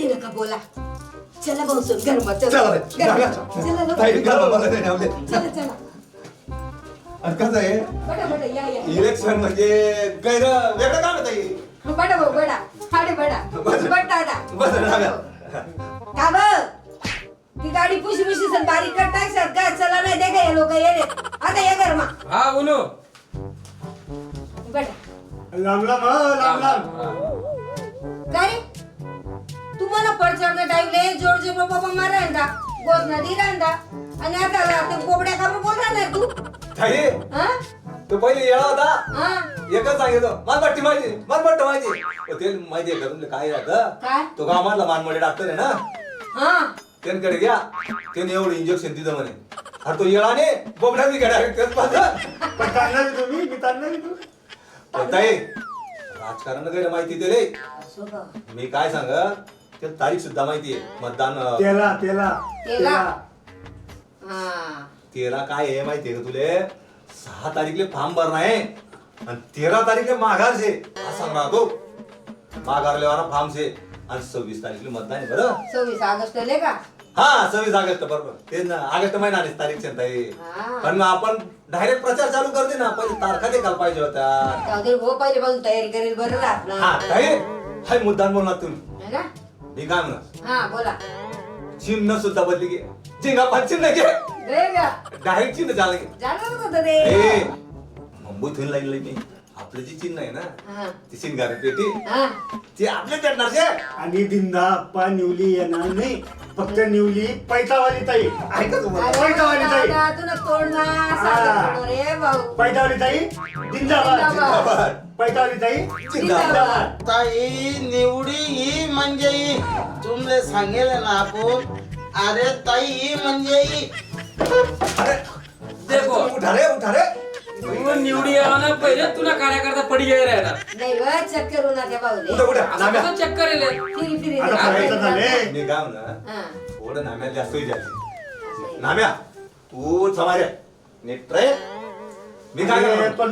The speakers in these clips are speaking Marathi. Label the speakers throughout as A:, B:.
A: मोठी नका बोला. चला भाऊ सोन गरमा
B: चला. जागा.
A: चला. लवकर.
B: ताई, गरमा मला नाही आवडले.
A: चला. चला
B: आणि कसं आहे?
A: बडा बडा या या.
B: इलेक्शन म्हणजे गैर वेगळं काम आहे ताई.
A: बडा भाऊ बडा. हाडे बडा.
B: बस.
A: बटाटा
B: बस, जागा.
A: का ब ती गाडी पुशी पुशी सन बारीक कर टाकशात का? चला नाही दे का हे लोक येणे. आता या गरमा
C: हा बोलो.
A: बडा.
D: लांब लांब हं, लांब लांब.
A: काय रे तू मला पडचडणं टाईमले जोड जोड बाबा मारायला गोद नदी रांदा आणि आता ते बोबड्या का बोलणार नाही तू
B: ताई
A: हा
B: तो पहिले येळा होता
A: हा
B: एकच सांगितलं मानपट्टी माहिती मानपट्ट माहिती अहो, ते माहिती आहे का तुमचं काय
A: काय?
B: आता तो गावामधला मानमडे डॉक्टर आहे ना
A: हा
B: त्यांकडे घ्या त्याने एवढं इंजेक्शन दिलं म्हणे अरे तो येळाने बोबडा मी डायरेक्ट तेच पाहतं
D: पण ताणणार आहे तुम्ही मी ताणणार आहे तू
B: ताई राजकारण गैर माहिती दिले
A: असो का?
B: मी काय सांग त्याला तारीख सुद्धा माहिती आहे मतदान
D: तेला तेला.
A: हा.
B: तेरा काय आहे माहितीये का तुले? सहा तारीखले फॉर्म भरणं आहे. आणि तेरा तारीखले माघार हा. सांग राहतो माघार लेवाना फॉर्म छे आणि सव्वीस तारीखले मतदान आहे बरं.
A: सव्वीस ऑगस्ट ले का?
B: हा सव्वीस ऑगस्ट बरोबर. ते ना ऑगस्ट महिना तारीख ताई
A: हा.
B: पण मग आपण डायरेक्ट प्रचार चालू करते ना. पहिले तारखा देखाल पाहिजे होत्या.
A: हो पहिले पासून तयारी करेल बरं राहत
B: हा
A: ना
B: ताई हाय मुद्दाम बोलणार तुम्ही
A: है ना?
B: काय म्हणा
A: हा बोला.
B: चिन्ह सुद्धा बदली घे. चिन्ह पण चिन्ह घे.
A: रे गा
B: डायरेक्ट चिन्ह झालं घे
A: जाणार होतं
B: ए,
A: ते.
B: मुंबईत होईल लागली मी. आपलं जे चिन्ह आहे ना
A: हा.
B: ती शिंगारी पेटी
A: हा.
B: ते आपले चढणार शे
D: आणि दिंदा अप्पा निवली येणार नाही. फक्त निवली पैतावाली ताई. ऐका तुम्हाला
A: अरे
D: पैतावाली ताई.
A: दादा, तुला तोडणार
D: हा.
A: साधं तोडणार रे भाऊ.
D: पैतावाली ताई जिंदाबाद
A: जिंदाबाद.
D: पैतावाली ताई जिंदाबाद
E: निवडी ही म्हणजे ही. तुमले सांगेल ना आपण. अरे ताई ही म्हणजे ही.
B: अरे
C: देखो.
B: उठा रे उठा रे.
C: तू निवडी ना पहिले तुला कार्यकर्ता पडी जाय राहणार
A: नाही व चक्कर होणार त्या
B: उठा
A: भाऊले
B: उठा
C: असं
B: नाम्या
C: कसं चेक करेल
A: फिरी फिरी
D: आता झाले.
B: मी
A: हा.
B: थोडं नाम्याला जास्त. नाम्या तू समारे नीट रे मी काय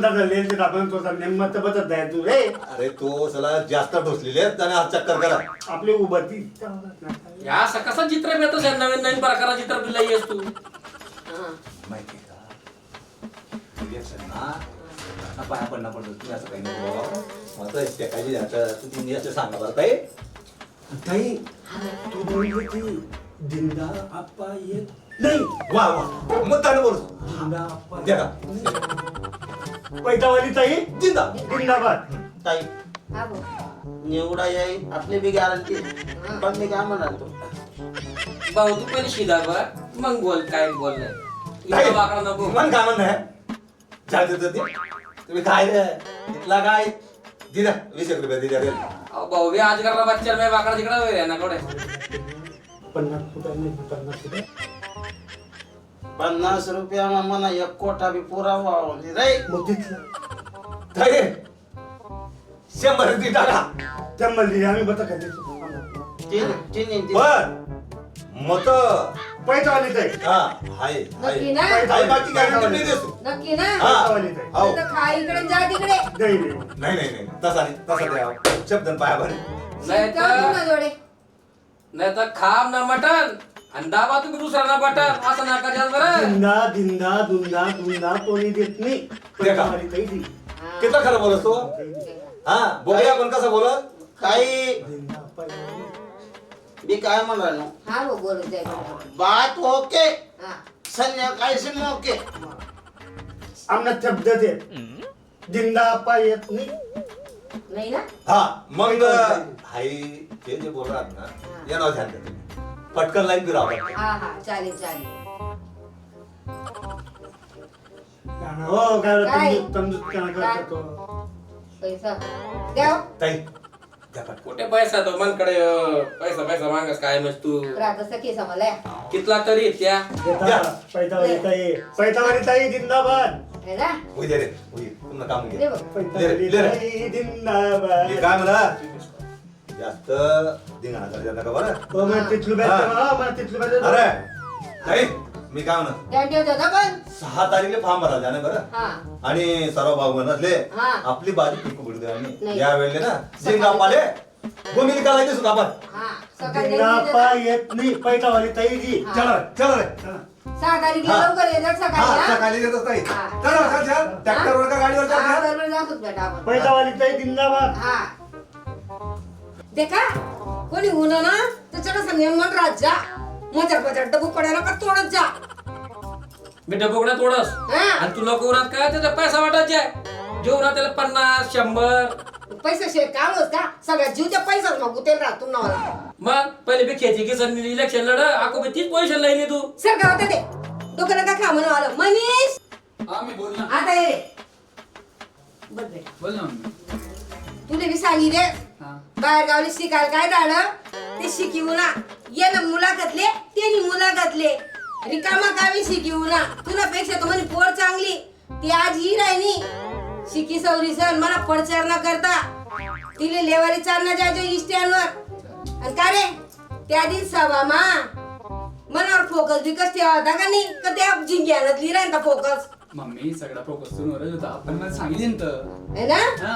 D: दादा लेल ते आपण नेमत आहे तू रे.
B: अरे तो सला जास्त ढोसलेले आहेत त्याने हात चक्कर करा.
D: आपली उभती.
C: या असं कसं चित्र मिळतो सर नवीन नवीन प्रकारात चित्र दिला येस तू.
A: हा.
B: माहिती आहे का? ना? पाया पडणं पडतं. तुम्ही असं काही नको बाबा. मला तर त्या काही जातं तुम्ही असं सांगा बरं ताई. ताई
D: तू बोलली ती दिंदा अप्पा येत नाही
B: वा वा. बोल
D: दिंदा अप्पा
B: द्या का?
D: पैतावाली ताई
B: जिंदा.
D: जिंदाबाद.
E: ताई
A: हा भाऊ
E: निवडा याई आपली बी गॅरंटी पण मी काय म्हणाल तू?
C: भाऊ तू पहिले शिदा बघ. मग बोल काय बोल नाही. वाकडा नको.
B: मन काय म्हणणं आहे चालते तर ते तुम्ही काय रे? इथला काय? दिला वीस एक रुपये दिल्या रे
C: अहो, भाऊ बी आज करला बच्चा मी वाकडा तिकडा वगैरे ना कडे
D: पन्नास फुटा नाही पन्नास
E: पन्नास रुपया मला एक कोटा बी पुरावा रे.
D: मग तिथलं
B: ताई शंभर रुपये टाका.
D: त्या मल्ली आम्ही बता काय देतो.
E: तीन तीन
B: बर. मत.
D: पैतावाली ताई.
B: हा हाय
A: नक्की
B: हाय
A: ना
B: हाय बाकी गॅरंटी मी देतो.
A: नक्की ना?
B: हा.
D: ताई.
B: हो.
A: आता खा इकडे जा तिकडे.
D: नाही नाही
B: नाही नाही नाही. तसा नाही तसा द्या शब्दन पाया भरे.
C: नाही
A: ना जोडे.
C: नाही तर खाम ना मटन आणि दाबा तुम्ही दुसरा ना बटन असं नका जास्त बरं
D: दिंदा दिंदा दुंदा दुंदा कोणी देत नाही. ताई.
B: किती खरं बोलत तो? हा बघूया आपण कसं बोलत
D: दिंदा येत
E: मी काय म्हणालो
A: हा
E: बात ओके.
A: हा.
E: मोके
D: आमना शब्द दे दिंदा अप्पा येत नाही.
A: नाही ना?
B: हा मग हाय ते जे बोलतात ना या नाव ध्यान द्या तुम्ही पटकन लाईन फिरावं
A: हा हा चालेल चालेल.
D: हो काय
A: काय?
D: तमजूत तमजूत काय करतो तो?
A: पैसा. द्या हो.
B: ताई द्या पटकन.
C: कुठे पैसा तो? मनकडे अं, पैसा पैसा मागस काय मग तू.
A: समजलाय
C: कितला तरी त्या.
D: देता पैतावाली ताई. पैतावाली ताई जिंदाबाद.
A: है ना?
B: उद्या रे उद्या पुन्हा काम
A: दे.
B: घे
A: बघ
D: पैतावाली
B: ले रे.
D: ताई जिंदाबाद.
B: हे काय म्हणा? जास्त धिंगाणा करायचा नका बरं
D: हो मला तिथलं बॅग
B: हा.
D: हा मला तिथलं बॅग
B: अरे ताई मी काय म्हणा
A: त्या ठेवतो ना पण
B: सहा तारीखला फॉर्म भरायला जाणे बरं
A: हा
B: आणि सर्व भाऊ
A: हा.
B: आपली बाजू टिकू पडू द्या आणि
A: नाही.
B: या वेळेला ना जिंगा पाले लागते सुद्धा आपण
A: हा सकाळी.
D: येत नाही पैतावाली ताई जी
A: हा.
D: चला रे,
A: सहा
B: हा.
A: लवकर सकाळी
B: हा
A: हा?
B: सकाळी येतच नाही
A: हा.
B: चला चल चल ट्रॅक्टरवर का गाडीवर चल
A: हा,
B: चल.
A: बरोबर जातोच बेटा आपण
D: पैतावाली ताई जिंदाबाद
A: हा देखा कोणी होणं ना त्याच्याकडे संयम मन राहत जा मजा मजा डबू पडायला का तोडत जा?
C: मी डबोगड्या तोडस?
A: हा.
C: आणि तुला कोरात काय त्याचा पैसा वाटायचे जेवणात त्याला पन्नास शंभर.
A: पैसे शेत काम होत का? सगळ्यात जीव त्या पैसाच मग गुतेल राहतो नावाला
C: मग पहिले बी खेची किसन इलेक्शन लढ आको बी तीच पोझिशन लाईनी तू.
A: सर का होतं ते. डोकं नका खा म्हणून आलं? मनीष!
F: हा मी बोल ना.
A: आता ये. रे. बघ बेटा
F: बोल ना मम्मी.
A: तुले बी सांगितले बाहेर गावले शिकायला काय झालं? ते शिकिवू ना ये ना मुलाखतले ते मुलाखतले. रिकामा कामी शिकिवू ना तुला पेक्षा म्हणे पोर चांगली. ती आज ही राहिनी शिकी सवरी सण मला पडचार न करता. तिले लेवारी चालना जायचो स्टँडवर आणि का रे? त्या दिवस सभा मा. मनावर फोकस बिकस ठेवा होता का नाही? का त्या जिंक्यानं लिहिला फोकस?
F: मम्मी सगळा फोकस तुमवरच होता पण मला सांगितलं तर
A: है ना?
F: हा.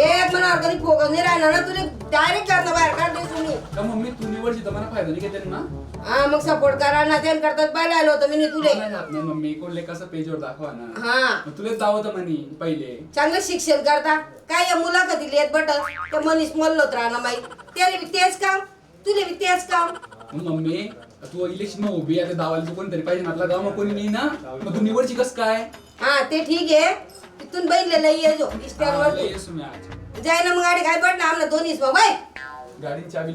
A: एक मनावर कधी फोकस नाही राहणार ना तुला डायरेक्ट करता बाहेर काढते तुम्ही.
F: का मम्मी तू निवडची तर मला फायदा नाही घेते ना
A: हा मग सपोर्ट करा ना त्यान करतात. पाहिलं आलो होतं मी तुले.
F: नाही जात नाही मम्मी कोणले कसं पेजवर दाखवा ना.
A: हा.
F: मग तुला दावत म्हणे पहिले.
A: चांगलं शिक्षण करता. काय या मुलाखती येत बट? त्या मनीष मल्लोत राहणार माई त्याला बी तेच काम तुले बी तेच काम.
F: मग मम्मी तू इलेक्शन मग उभी आहे दावायला तू कोणतरी पाहिजे आपला गाव मग कोणी नाही ना? मग तू निवडची कस काय?
A: हा ते ठीक आहे. तिथून बघितलेलं ये जो
F: आज
A: जाय ना मग गाडी काय पडणार? आमला दोन्हीच मग बाय
F: गाडी चाबी.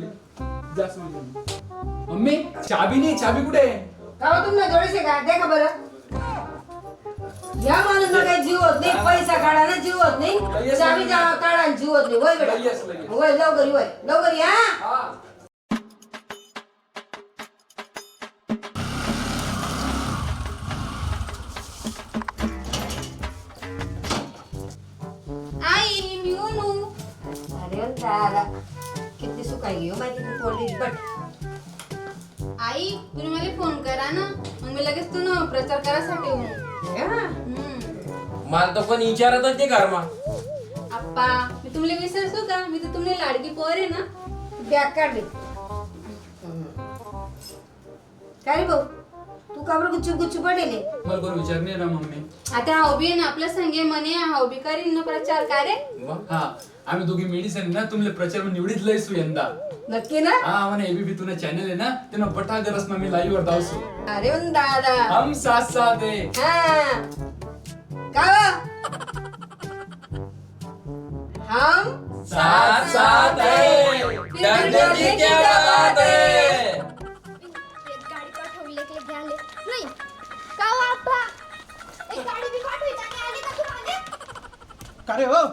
F: जास्त. मम्मी चाबी नाही चाबी कुठे आहे?
A: का तुम्ही जोडीसे का? देखा बरं. या माणूस काही जीव होत नाही पैसा काढा ना जीव होत नाही. जावा काढा जीव होत नाही. वय बेटा. वय लवकर वय लवकर या दादा किती सुकाई घेऊ माहिती तू पोरली बट
G: आई तुम्ही मला फोन करा ना. मग मी लगेच तू ना प्रचार करायसाठी येऊ. हम्म.
C: मला तर पण विचारतच ते घरमा.
G: आप्पा मी तुम्हाला विसरतो का? मी तर तुम्हाला लाडकी पोर आहे ना.
A: बॅग काढली काय रे भाऊ? तू का बरं गुच्चू गुच्चू पडेले
F: मला कोण विचार नाही ना मम्मी.
G: आता हावबी आहे ना आपल्या संगे म्हणे हावबी करीन ना प्रचार का रे?
F: हा आम्ही दोघी मेडिसिन ना तुमले प्रचार में निवडीत लयसू यंदा.
A: नक्की ना?
F: हा म्हणे एबीपी तुना चॅनल आहे ना तेना बटा गरस मम्मी लाईव्ह वर धावसू.
A: अरे वन दादा.
F: हम साथ साथ है.
A: हा. का हम
C: साथ साथ है. दर्द की क्या बात है.
H: नाही. का हो आप्पा एक गाडी बी पाठवायची आणि आली का तुम्हाला
I: का रे हो?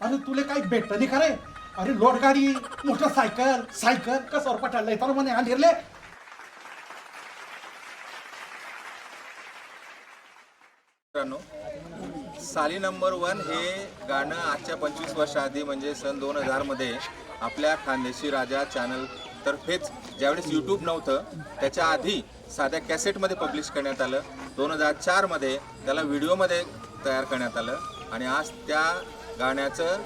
I: अरे तुले काही भेटत नाही का रे? अरे लोट गाडी मोटरसायकल सायकल कसं पटायला तर म्हणे आले
J: मित्रांनो साली नंबर वन हे गाणं आजच्या पंचवीस वर्षाआधी म्हणजे सन दोन हजारमध्ये आपल्या खानदेशी राजा चॅनल तर्फेच ज्यावेळेस यूट्यूब नव्हतं त्याच्या आधी साध्या कॅसेटमध्ये पब्लिश करण्यात आलं. दोन हजार चारमध्ये त्याला व्हिडिओमध्ये तयार करण्यात आलं. आणि आज त्या गाण्याचं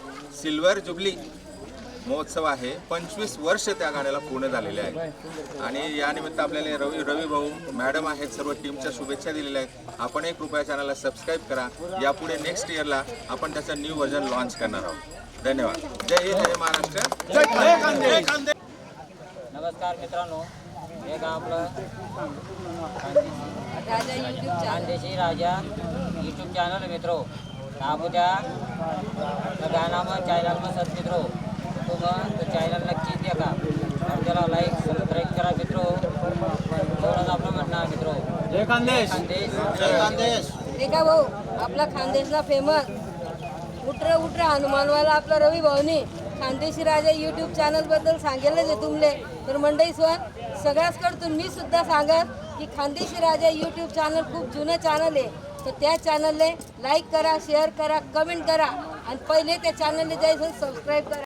J: सिल्वर जुबली महोत्सव आहे. पंचवीस वर्ष त्या गाण्याला पूर्ण झालेले आहे. आणि यानिमित्त आपल्याला रवी रवी भाऊ मॅडम आहेत सर्व टीमच्या शुभेच्छा दिलेल्या आहेत. आपण एक कृपया चॅनलला सबस्क्राईब करा. यापुढे नेक्स्ट इयरला आपण त्याचं न्यू व्हर्जन लॉन्च करणार आहोत. धन्यवाद. जय हिंद जय महाराष्ट्र.
K: नमस्कार मित्रांनो हे गाव आपलं खानदेशी राजा यूट्यूब चॅनल मित्रो दाबोद्या गानामं चॅनलमं सत मित्रो तुम्ही तो चॅनल नक्कीच देखा आणि त्याला लाईक सबस्क्राईब करा मित्रो. एवढंच आपलं म्हणणार मित्रो.
F: खानदेश.
K: खानदेश.
A: का भाऊ आपला खानदेशला फेमस उटर उटर हनुमानवाला आपला रवी भाऊनी. खानदेशी राजा यूट्यूब चॅनलबद्दल सांगेलच आहे तुमले. तर मंडई स्वर सगळ्याचकडतून मी सुद्धा सांगत की खानदेशी राजा यूट्यूब चॅनल खूप जुनं चॅनल आहे. तर त्या चॅनलले लाईक करा शेअर करा कमेंट करा. आणि पहिले त्या चॅनलने जायचं सबस्क्राईब करा.